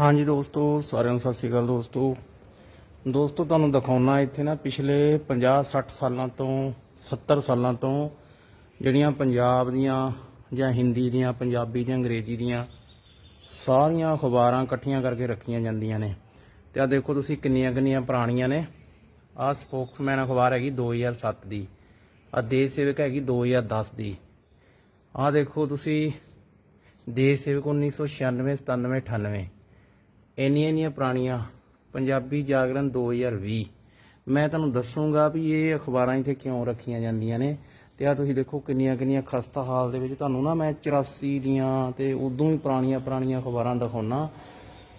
ਹਾਂਜੀ ਦੋਸਤੋ, ਸਾਰਿਆਂ ਨੂੰ ਸਤਿ ਸ਼੍ਰੀ ਅਕਾਲ ਦੋਸਤੋ। ਦੋਸਤੋ, ਤੁਹਾਨੂੰ ਦਿਖਾਉਣਾ ਇੱਥੇ ਨਾ ਪਿਛਲੇ 50 60 ਸਾਲਾਂ ਤੋਂ 70 ਸਾਲਾਂ ਤੋਂ ਜਿਹੜੀਆਂ ਪੰਜਾਬ ਦੀਆਂ ਜਾਂ ਹਿੰਦੀ ਦੀਆਂ, ਪੰਜਾਬੀ ਦੀਆਂ, ਅੰਗਰੇਜ਼ੀ ਦੀਆਂ ਸਾਰੀਆਂ ਅਖਬਾਰਾਂ ਇਕੱਠੀਆਂ ਕਰਕੇ ਰੱਖੀਆਂ ਜਾਂਦੀਆਂ ਨੇ। ਤੇ ਆ ਦੇਖੋ ਤੁਸੀਂ ਕਿੰਨੀਆਂ ਕਿੰਨੀਆਂ ਪੁਰਾਣੀਆਂ ਨੇ। ਆ ਸਪੋਕਸਮੈਨ ਅਖਬਾਰ ਹੈਗੀ 2007 ਦੀ। ਆ ਦੇਸ਼ ਸੇਵਕ ਹੈਗੀ 2010 ਦੀ। ਆ ਦੇਖੋ ਤੁਸੀਂ, ਦੇਸ਼ ਸੇਵਕ 1996 97 98 ਇੰਨੀਆਂ ਇੰਨੀਆਂ ਪੁਰਾਣੀਆਂ। ਪੰਜਾਬੀ ਜਾਗਰਣ 2020 ਮੈਂ ਤੁਹਾਨੂੰ ਦੱਸੂਗਾ ਵੀ ਇਹ ਅਖਬਾਰਾਂ ਇੱਥੇ ਕਿਉਂ ਰੱਖੀਆਂ ਜਾਂਦੀਆਂ ਨੇ। ਤੇ ਆ ਤੁਸੀਂ ਦੇਖੋ ਕਿੰਨੀਆਂ ਕਿੰਨੀਆਂ ਖਸਤਾ ਹਾਲ ਦੇ ਵਿੱਚ ਤੁਹਾਨੂੰ ਨਾ ਮੈਂ 84 ਦੀਆਂ ਤੇ ਉਦੋਂ ਹੀ ਪੁਰਾਣੀਆਂ ਪੁਰਾਣੀਆਂ ਅਖਬਾਰਾਂ ਦਿਖਾਉਣਾ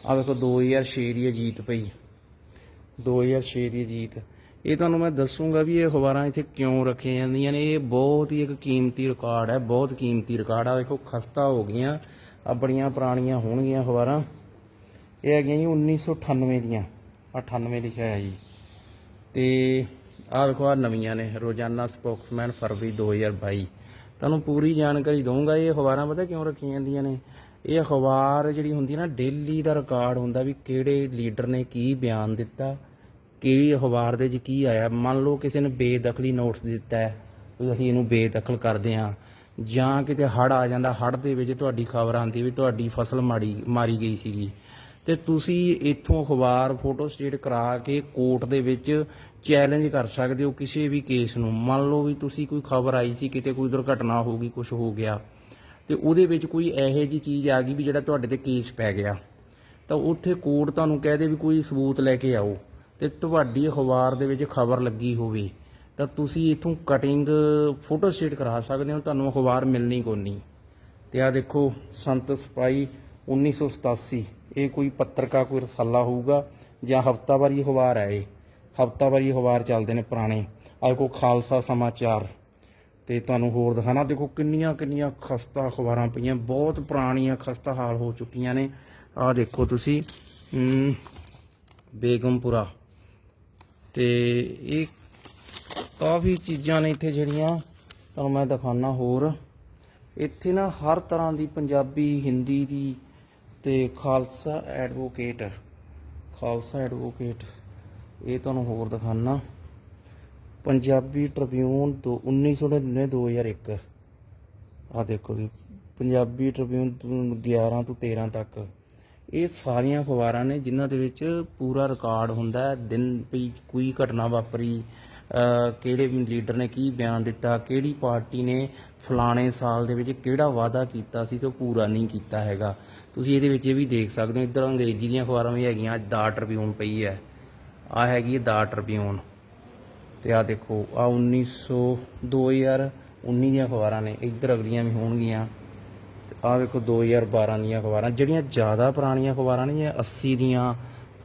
ਆ ਵੇਖੋ 2006 ਦੀ ਅਜੀਤ ਪਈ। 2006 ਦੀ ਅਜੀਤ ਇਹ ਤੁਹਾਨੂੰ ਮੈਂ ਦੱਸੂਗਾ ਵੀ ਇਹ ਅਖਬਾਰਾਂ ਇੱਥੇ ਕਿਉਂ ਰੱਖੀਆਂ ਜਾਂਦੀਆਂ ਨੇ। ਇਹ ਬਹੁਤ ਹੀ ਇੱਕ ਕੀਮਤੀ ਰਿਕਾਰਡ ਹੈ, ਬਹੁਤ ਕੀਮਤੀ ਰਿਕਾਰਡ। ਆ ਵੇਖੋ ਖਸਤਾ ਹੋ ਗਈਆਂ। ਆ ਬੜੀਆਂ ਪੁਰਾਣੀਆਂ ਹੋਣਗੀਆਂ ਅਖਬਾਰਾਂ। ਇਹ ਹੈਗੀਆਂ ਜੀ 1998 ਦੀਆਂ 98 ਲਿਖਿਆ ਹੈ ਜੀ। ਤੇ ਆਹ ਵੇਖੋ ਆ ਨਵੀਆਂ ਨੇ, ਰੋਜ਼ਾਨਾ ਸਪੋਕਸਮੈਨ ਫਰਵਰੀ 2022 ਤੁਹਾਨੂੰ ਪੂਰੀ ਜਾਣਕਾਰੀ ਦਊਂਗਾ, ਇਹ ਅਖਬਾਰਾਂ ਪਤਾ ਕਿਉਂ ਰੱਖੀਆਂ ਜਾਂਦੀਆਂ ਨੇ? ਇਹ ਅਖਬਾਰ ਜਿਹੜੀ ਹੁੰਦੀ ਨਾ, ਡੇਲੀ ਦਾ ਰਿਕਾਰਡ ਹੁੰਦਾ ਵੀ ਕਿਹੜੇ ਲੀਡਰ ਨੇ ਕੀ ਬਿਆਨ ਦਿੱਤਾ, ਕਿਹੜੀ ਅਖਬਾਰ ਦੇ 'ਚ ਕੀ ਆਇਆ। ਮੰਨ ਲਓ ਕਿਸੇ ਨੇ ਬੇਦਖਲੀ ਨੋਟਸ ਦਿੱਤਾ ਹੈ, ਵੀ ਅਸੀਂ ਇਹਨੂੰ ਬੇਦਖਲ ਕਰਦੇ ਹਾਂ, ਜਾਂ ਕਿਤੇ ਹੜ ਆ ਜਾਂਦਾ ਹੜ ਦੇ ਵਿੱਚ ਤੁਹਾਡੀ ਖਬਰ ਆਉਂਦੀ ਵੀ ਤੁਹਾਡੀ ਫਸਲ ਮਾੜੀ, ਮਾਰੀ ਗਈ ਸੀਗੀ। ਤੇ ਤੁਸੀਂ ਇੱਥੋਂ ਅਖਬਾਰ ਫੋਟੋ ਸਟੇਟ ਕਰਾ ਕੇ ਕੋਰਟ ਦੇ ਵਿੱਚ ਚੈਲੰਜ ਕਰ ਸਕਦੇ ਹੋ ਕਿਸੇ ਵੀ ਕੇਸ ਨੂੰ। ਮੰਨ ਲਓ ਵੀ ਤੁਸੀਂ ਕੋਈ ਖਬਰ ਆਈ ਸੀ, ਕਿਤੇ ਕੋਈ ਦੁਰਘਟਨਾ ਹੋ ਗਈ ਕੁਝ ਹੋ ਗਿਆ। ਤੇ ਉਹਦੇ ਵਿੱਚ ਕੋਈ ਇਹੋ ਜੀ ਚੀਜ਼ ਆ ਗਈ ਵੀ ਜਿਹੜਾ ਤੁਹਾਡੇ ਤੇ ਕੇਸ ਪੈ ਗਿਆ। ਤਾਂ ਉੱਥੇ ਕੋਰਟ ਤੁਹਾਨੂੰ ਕਹਿ ਦੇ ਵੀ ਕੋਈ ਸਬੂਤ ਲੈ ਕੇ ਆਓ ਤੇ ਤੁਹਾਡੀ ਅਖਬਾਰ ਦੇ ਵਿੱਚ ਖਬਰ ਲੱਗੀ ਹੋਵੇ। ਤਾਂ ਤੁਸੀਂ ਇਥੋਂ ਕਟਿੰਗ ਫੋਟੋ ਸਟੇਟ ਕਰਾ ਸਕਦੇ ਹੋ, ਤੁਹਾਨੂੰ ਅਖਬਾਰ ਮਿਲਣੀ ਕੋਨੀ ਤੇ ਆ ਦੇਖੋ, ਸੰਤ ਸਿਪਾਹੀ 1987 ਇਹ ਕੋਈ ਪੱਤਰਕਾ, ਕੋਈ ਰਸਾਲਾ ਹੋਊਗਾ ਜਾਂ ਹਫਤਾਵਾਰੀ ਅਖਬਾਰ ਹੈ ਇਹ ਹਫਤਾਵਾਰੀ ਅਖਬਾਰ ਚੱਲਦੇ ਨੇ ਪੁਰਾਣੇ। ਆ ਦੇਖੋ ਖਾਲਸਾ ਸਮਾਚਾਰ। ਤੇ ਤੁਹਾਨੂੰ ਹੋਰ ਦਿਖਾਣਾ। ਦੇਖੋ ਕਿੰਨੀਆਂ ਕਿੰਨੀਆਂ ਖਸਤਾ ਅਖਬਾਰਾਂ ਪਈਆਂ। ਬਹੁਤ ਪੁਰਾਣੀਆਂ ਖਸਤਾ ਹਾਲ ਹੋ ਚੁੱਕੀਆਂ ਨੇ। ਆ ਦੇਖੋ ਤੁਸੀਂ ਬੇਗਮਪੁਰਾ। ਤੇ ਇਹ ਕਾਫੀ ਚੀਜ਼ਾਂ ਨੇ ਇੱਥੇ ਜਿਹੜੀਆਂ। ਤੁਹਾਨੂੰ ਮੈਂ ਦਿਖਾਣਾ ਹੋਰ। ਇੱਥੇ ਨਾ ਹਰ ਤਰ੍ਹਾਂ ਦੀ ਪੰਜਾਬੀ, ਹਿੰਦੀ ਦੀ ਤੇ ਖਾਲਸਾ ਐਡਵੋਕੇਟ ਖਾਲਸਾ ਐਡਵੋਕੇਟ, ਇਹ ਤੁਹਾਨੂੰ ਹੋਰ ਦਿਖਾਣਾ ਪੰਜਾਬੀ ਟ੍ਰਿਬਿਊਨ ਤੋਂ 1999 2001 ਆ ਦੇਖੋ ਜੀ, ਪੰਜਾਬੀ ਟ੍ਰਿਬਿਊਨ ਤੋਂ 11 ਤੋਂ 13 ਤੱਕ। ਇਹ ਸਾਰੀਆਂ ਅਖਬਾਰਾਂ ਨੇ ਜਿਨ੍ਹਾਂ ਦੇ ਵਿੱਚ ਪੂਰਾ ਰਿਕਾਰਡ ਹੁੰਦਾ ਦਿਨ ਵੀ ਕੋਈ ਘਟਨਾ ਵਾਪਰੀ ਕਿਹੜੇ ਲੀਡਰ ਨੇ ਕੀ ਬਿਆਨ ਦਿੱਤਾ, ਕਿਹੜੀ ਪਾਰਟੀ ਨੇ ਫਲਾਣੇ ਸਾਲ ਦੇ ਵਿੱਚ ਕਿਹੜਾ ਵਾਅਦਾ ਕੀਤਾ ਸੀ ਤੇ ਉਹ ਪੂਰਾ ਨਹੀਂ ਕੀਤਾ ਹੈਗਾ। ਤੁਸੀਂ ਇਹਦੇ ਵਿੱਚ ਇਹ ਵੀ ਦੇਖ ਸਕਦੇ ਹੋ, ਇੱਧਰ ਅੰਗਰੇਜ਼ੀ ਦੀਆਂ ਅਖਬਾਰਾਂ ਵੀ ਹੈਗੀਆਂ ਦਾ ਟ੍ਰਿਬਿਊਨ ਪਈ ਹੈ। ਆ ਹੈਗੀ ਦਾ ਟ੍ਰਿਬਿਊਨ ਤੇ ਆ ਦੇਖੋ ਆ 1900 2019 ਦੀਆਂ ਅਖਬਾਰਾਂ ਨੇ, ਇੱਧਰ ਅਗਲੀਆਂ ਵੀ ਹੋਣਗੀਆਂ। ਆ ਵੇਖੋ 2012 ਦੀਆਂ ਅਖਬਾਰਾਂ, ਜਿਹੜੀਆਂ ਜ਼ਿਆਦਾ ਪੁਰਾਣੀਆਂ ਅਖਬਾਰਾਂ ਨੇ ਇਹ 80 ਦੀਆਂ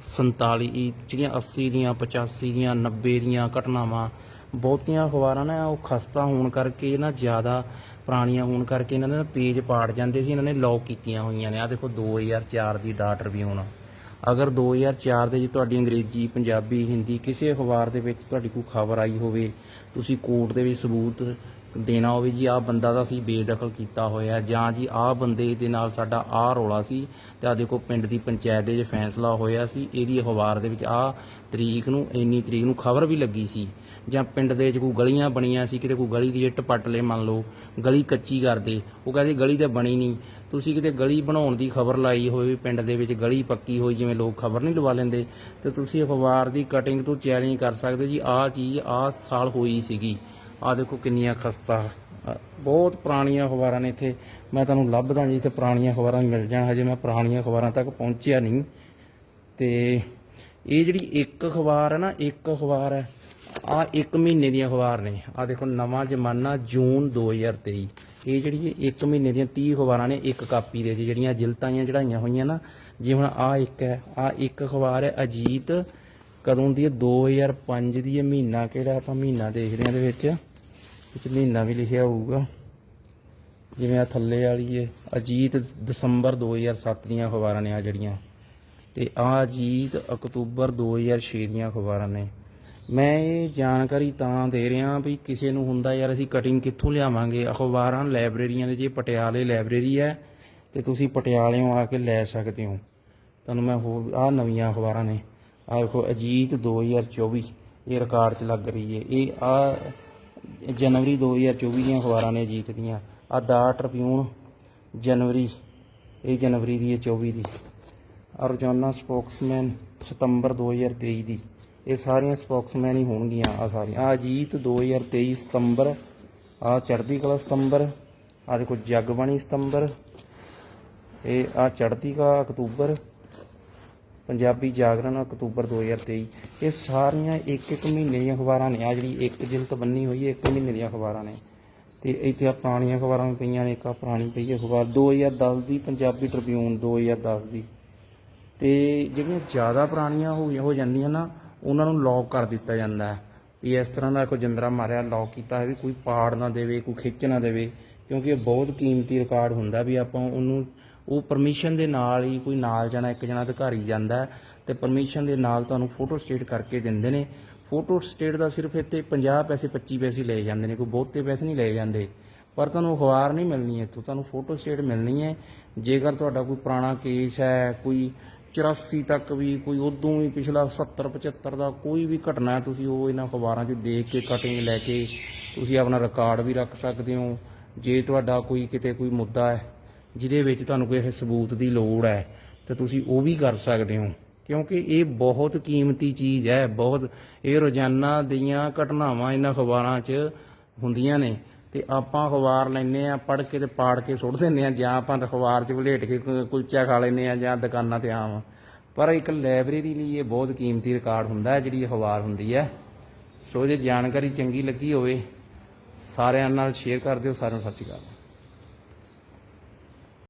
47 ਜਿਹੜੀਆਂ 80 ਦੀਆਂ 85 ਦੀਆਂ 90 ਦੀਆਂ ਘਟਨਾਵਾਂ, ਬਹੁਤੀਆਂ ਅਖਬਾਰਾਂ ਨਾ ਉਹ ਖਸਤਾ ਹੋਣ ਕਰਕੇ ਨਾ ਜ਼ਿਆਦਾ ਪੁਰਾਣੀਆਂ ਹੋਣ ਕਰਕੇ ਇਹਨਾਂ ਦੇ ਪੇਜ ਪਾੜ ਜਾਂਦੇ ਸੀ, ਇਹਨਾਂ ਨੇ ਲੌਕ ਕੀਤੀਆਂ ਹੋਈਆਂ ਨੇ। ਆ ਦੇਖੋ 2004 ਦੀ ਡਾਟ ਰਿਵਿਊਨ ਅਗਰ 2004 ਦੇ ਜੀ ਤੁਹਾਡੀ ਅੰਗਰੇਜ਼ੀ, ਪੰਜਾਬੀ, ਹਿੰਦੀ ਕਿਸੇ ਅਖਬਾਰ ਦੇ ਵਿੱਚ ਤੁਹਾਡੀ ਕੋਈ ਖਬਰ ਆਈ ਹੋਵੇ, ਤੁਸੀਂ ਕੋਰਟ ਦੇ ਵਿੱਚ ਸਬੂਤ ਦੇਣਾ ਹੋਵੇ ਜੀ, ਆਹ ਬੰਦਾ ਦਾ ਅਸੀਂ ਬੇਦਖਲ ਕੀਤਾ ਹੋਇਆ ਜਾਂ ਜੀ, ਆਹ ਬੰਦੇ ਦੇ ਨਾਲ ਸਾਡਾ ਆਹ ਰੌਲਾ ਸੀ ਤੇ ਆ ਦੇਖੋ, ਪਿੰਡ ਦੀ ਪੰਚਾਇਤ ਦੇ ਜੇ ਫੈਸਲਾ ਹੋਇਆ ਸੀ, ਇਹਦੀ ਅਖਬਾਰ ਦੇ ਵਿੱਚ ਆਹ ਤਰੀਕ ਨੂੰ, ਇੰਨੀ ਤਰੀਕ ਨੂੰ ਖਬਰ ਵੀ ਲੱਗੀ ਸੀ। ਜਾਂ ਪਿੰਡ ਦੇ ਵਿੱਚ ਕੋਈ ਗਲੀਆਂ ਬਣੀਆਂ ਸੀ, ਕਿਤੇ ਕੋਈ ਗਲੀ ਦੀ ਇੱਟ ਪੱਟ ਲੇ ਮੰਨ ਲਓ, ਗਲੀ ਕੱਚੀ ਕਰਦੇ, ਉਹ ਕਹਿੰਦੇ ਗਲੀ ਤਾਂ ਬਣੀ ਨਹੀਂ। ਤੁਸੀਂ ਕਿਤੇ ਗਲੀ ਬਣਾਉਣ ਦੀ ਖਬਰ ਲਾਈ ਹੋਵੇ ਪਿੰਡ ਦੇ ਵਿੱਚ ਗਲੀ ਪੱਕੀ ਹੋਈ, ਜਿਵੇਂ ਲੋਕ ਖਬਰ ਨਹੀਂ ਲਵਾ ਲੈਂਦੇ, ਤੇ ਤੁਸੀਂ ਅਖਬਾਰ ਦੀ ਕਟਿੰਗ ਤੋਂ ਚੈਲੰਜ ਕਰ ਸਕਦੇ ਜੀ, ਆਹ ਚੀਜ਼ ਆਹ ਸਾਲ ਹੋਈ ਸੀਗੀ। ਆਹ ਦੇਖੋ ਕਿੰਨੀਆਂ ਖਸਤਾ। ਬਹੁਤ ਪੁਰਾਣੀਆਂ ਅਖਬਾਰਾਂ ਨੇ ਇੱਥੇ। ਮੈਂ ਤੁਹਾਨੂੰ ਲੱਭਦਾ ਜੀ ਇੱਥੇ ਪੁਰਾਣੀਆਂ ਅਖਬਾਰਾਂ ਮਿਲ ਜਾਣ। ਹਜੇ ਮੈਂ ਪੁਰਾਣੀਆਂ ਅਖਬਾਰਾਂ ਤੱਕ ਪਹੁੰਚਿਆ ਨਹੀਂ। ਤੇ ਇਹ ਜਿਹੜੀ ਇੱਕ ਅਖਬਾਰ ਹੈ ਨਾ, ਇੱਕ ਅਖਬਾਰ ਹੈ। ਆ ਇੱਕ ਮਹੀਨੇ ਦੀਆਂ ਅਖਬਾਰ ਨੇ। ਆ ਦੇਖੋ ਨਵਾਂ ਜ਼ਮਾਨਾ ਜੂਨ 2023 ਇਹ ਜਿਹੜੀ ਇਹ ਇੱਕ ਮਹੀਨੇ ਦੀਆਂ 30 ਅਖਬਾਰਾਂ ਨੇ, ਇੱਕ ਕਾਪੀ ਦੇ ਜਿਹੜੀਆਂ ਜਿਲਤਾਂ ਜਿਹੀਆਂ ਚੜਾਈਆਂ ਹੋਈਆਂ ਨਾ। ਜਿਵੇਂ ਹੁਣ ਆ ਇੱਕ ਹੈ ਆ ਇੱਕ ਅਖਬਾਰ ਹੈ ਅਜੀਤ। ਕਦੋਂ ਦੀ ਹੈ? 2005 ਦੀ ਹੈ। ਮਹੀਨਾ ਕਿਹੜਾ ਆਪਾਂ ਮਹੀਨਾ ਦੇਖਦੇ ਹਾਂ ਇਹਦੇ ਵਿੱਚ। ਵਿੱਚ ਮਹੀਨਾ ਵੀ ਲਿਖਿਆ ਹੋਊਗਾ। ਜਿਵੇਂ ਆ ਥੱਲੇ ਵਾਲੀ ਹੈ ਅਜੀਤ ਦਸੰਬਰ 2007 ਦੀਆਂ ਅਖਬਾਰਾਂ ਨੇ ਆ ਜਿਹੜੀਆਂ। ਤੇ ਆ ਅਜੀਤ ਅਕਤੂਬਰ 2006 ਦੀਆਂ ਅਖਬਾਰਾਂ ਨੇ। ਮੈਂ ਇਹ ਜਾਣਕਾਰੀ ਤਾਂ ਦੇ ਰਿਹਾ ਵੀ ਕਿਸੇ ਨੂੰ ਹੁੰਦਾ ਯਾਰ ਅਸੀਂ ਕਟਿੰਗ ਕਿੱਥੋਂ ਲਿਆਵਾਂਗੇ? ਅਖਬਾਰਾਂ ਲਾਇਬ੍ਰੇਰੀਆਂ ਦੇ ਜੇ ਪਟਿਆਲੇ ਲਾਇਬ੍ਰੇਰੀ ਹੈ, ਤੇ ਤੁਸੀਂ ਪਟਿਆਲਿਓਂ ਆ ਕੇ ਲੈ ਸਕਦੇ ਹੋ। ਤੁਹਾਨੂੰ ਮੈਂ ਹੋਰ ਆ ਨਵੀਆਂ ਅਖਬਾਰਾਂ ਨੇ। ਆ ਵੇਖੋ ਅਜੀਤ 2024 ਇਹ ਰਿਕਾਰਡ 'ਚ ਲੱਗ ਰਹੀ ਹੈ ਇਹ ਆ ਜਨਵਰੀ 2024 ਦੀਆਂ ਅਖਬਾਰਾਂ ਨੇ ਜੀਤ ਦੀਆਂ। ਆ ਦਾ ਟ੍ਰਿਬਿਊਨ ਜਨਵਰੀ, ਇਹ ਜਨਵਰੀ ਦੀ ਹੈ 24 ਦੀ। ਔਰ ਰੋਜ਼ਾਨਾ ਸਪੋਕਸਮੈਨ ਸਤੰਬਰ 2023 ਦੀ। ਇਹ ਸਾਰੀਆਂ ਸਪੋਕਸਮੈਨ ਹੀ ਹੋਣਗੀਆਂ ਆ ਸਾਰੀਆਂ। ਆ ਅਜੀਤ 2023 ਸਤੰਬਰ ਆ ਚੜ੍ਹਦੀ ਕਲਾ ਸਤੰਬਰ ਆ ਦੇਖੋ ਜਗਬਾਣੀ ਸਤੰਬਰ, ਇਹ ਆ ਚੜ੍ਹਦੀ ਕਲਾ ਅਕਤੂਬਰ ਪੰਜਾਬੀ ਜਾਗਰਣ ਅਕਤੂਬਰ 2023 ਇਹ ਸਾਰੀਆਂ ਇੱਕ ਇੱਕ ਮਹੀਨੇ ਦੀਆਂ ਅਖਬਾਰਾਂ ਨੇ। ਆ ਜਿਹੜੀ ਇੱਕ ਜਿਲਤ ਬੰਨੀ ਹੋਈ ਹੈ, ਇੱਕ ਮਹੀਨੇ ਦੀਆਂ ਅਖਬਾਰਾਂ ਨੇ। ਤੇ ਇੱਥੇ ਆ ਪੁਰਾਣੀਆਂ ਅਖਬਾਰਾਂ ਵੀ ਪਈਆਂ ਨੇ, ਇੱਕ ਆ ਪੁਰਾਣੀ ਪਈ ਹੈ ਅਖਬਾਰ 2010 ਦੀ, ਪੰਜਾਬੀ ਟ੍ਰਿਬਿਊਨ 2010 ਦੀ। ਤੇ ਜਿਹੜੀਆਂ ਜ਼ਿਆਦਾ ਪੁਰਾਣੀਆਂ ਹੋ ਹੋ ਜਾਂਦੀਆਂ ਨਾ, ਉਹਨਾਂ ਨੂੰ ਲੌਕ ਕਰ ਦਿੱਤਾ ਜਾਂਦਾ ਹੈ। ਵੀ ਇਸ ਤਰ੍ਹਾਂ ਦਾ ਕੋਈ ਜੰਦਰਾ ਮਾਰਿਆ ਲੌਕ ਕੀਤਾ ਹੈ ਵੀ ਕੋਈ ਪਾੜ ਨਾ ਦੇਵੇ, ਕੋਈ ਖਿੱਚ ਨਾ ਦੇਵੇ, ਕਿਉਂਕਿ ਇਹ ਬਹੁਤ ਕੀਮਤੀ ਰਿਕਾਰਡ ਹੁੰਦਾ ਵੀ ਆਪਾਂ ਉਹਨੂੰ ਉਹ ਪਰਮਿਸ਼ਨ ਦੇ ਨਾਲ ਹੀ ਕੋਈ ਨਾਲ ਜਾਣਾ, ਇੱਕ ਜਣਾ ਅਧਿਕਾਰੀ ਜਾਂਦਾ ਹੈ ਤੇ ਪਰਮਿਸ਼ਨ ਦੇ ਨਾਲ ਤੁਹਾਨੂੰ ਫੋਟੋ ਸਟੇਟ ਕਰਕੇ ਦਿੰਦੇ ਨੇ। ਫੋਟੋ ਸਟੇਟ ਦਾ ਸਿਰਫ ਇੱਥੇ 50 ਪੈਸੇ 25 ਪੈਸੇ ਲਏ ਜਾਂਦੇ ਨੇ, ਕੋਈ ਬਹੁਤੇ ਪੈਸੇ ਨਹੀਂ ਲਏ ਜਾਂਦੇ। ਪਰ ਤੁਹਾਨੂੰ ਅਖਬਾਰ ਨਹੀਂ ਮਿਲਣੀ ਇੱਥੋਂ, ਤੁਹਾਨੂੰ ਫੋਟੋ ਸਟੇਟ ਮਿਲਣੀ ਹੈ। ਜੇਕਰ ਤੁਹਾਡਾ ਕੋਈ ਪੁਰਾਣਾ ਕੇਸ ਹੈ, ਕੋਈ 84 ਤੱਕ ਵੀ, ਕੋਈ ਉਦੋਂ ਵੀ ਪਿਛਲਾ 70 75 ਦਾ ਕੋਈ ਵੀ ਘਟਨਾ ਤੁਸੀਂ ਉਹ ਇਹਨਾਂ ਅਖਬਾਰਾਂ 'ਚ ਦੇਖ ਕੇ ਕਟਿੰਗ ਲੈ ਕੇ ਤੁਸੀਂ ਆਪਣਾ ਰਿਕਾਰਡ ਵੀ ਰੱਖ ਸਕਦੇ ਹੋ। ਜੇ ਤੁਹਾਡਾ ਕੋਈ ਕਿਤੇ ਕੋਈ ਮੁੱਦਾ ਹੈ ਜਿਹਦੇ ਵਿੱਚ ਤੁਹਾਨੂੰ ਕੋਈ ਸਬੂਤ ਦੀ ਲੋੜ ਹੈ, ਤਾਂ ਤੁਸੀਂ ਉਹ ਵੀ ਕਰ ਸਕਦੇ ਹੋ। ਕਿਉਂਕਿ ਇਹ ਬਹੁਤ ਕੀਮਤੀ ਚੀਜ਼ ਹੈ, ਬਹੁਤ, ਇਹ ਰੋਜ਼ਾਨਾ ਦੀਆਂ ਘਟਨਾਵਾਂ ਇਹਨਾਂ ਅਖਬਾਰਾਂ 'ਚ ਹੁੰਦੀਆਂ ਨੇ, ਤੇ ਆਪਾਂ ਅਖਬਾਰ ਲੈਨੇ ਆ ਪੜ੍ਹ ਕੇ ਤੇ ਪਾੜ ਕੇ ਸੁੱਟ ਦਿੰਨੇ ਆ ਜਾਂ ਆਪਾਂ ਅਖਬਾਰ 'ਚ ਵਲੇਟ ਕੇ ਕੁਲਚਾ ਖਾ ਲੈਨੇ ਆ ਜਾਂ ਦੁਕਾਨਾਂ ਤੇ ਆਵਾਂ। ਪਰ ਇੱਕ ਲਾਇਬ੍ਰੇਰੀ ਲਈ ਇਹ ਬਹੁਤ ਕੀਮਤੀ ਰਿਕਾਰਡ ਹੁੰਦਾ ਹੈ, ਜਿਹੜੀ ਅਖਬਾਰ ਹੁੰਦੀ ਹੈ। ਸੋ ਜੇ ਜਾਣਕਾਰੀ ਚੰਗੀ ਲੱਗੀ ਹੋਵੇ, ਸਾਰਿਆਂ ਨਾਲ ਸ਼ੇਅਰ ਕਰ ਦਿਓ, ਸਾਰਿਆਂ ਨੂੰ ਸਤਿ ਸ਼੍ਰੀ ਅਕਾਲ।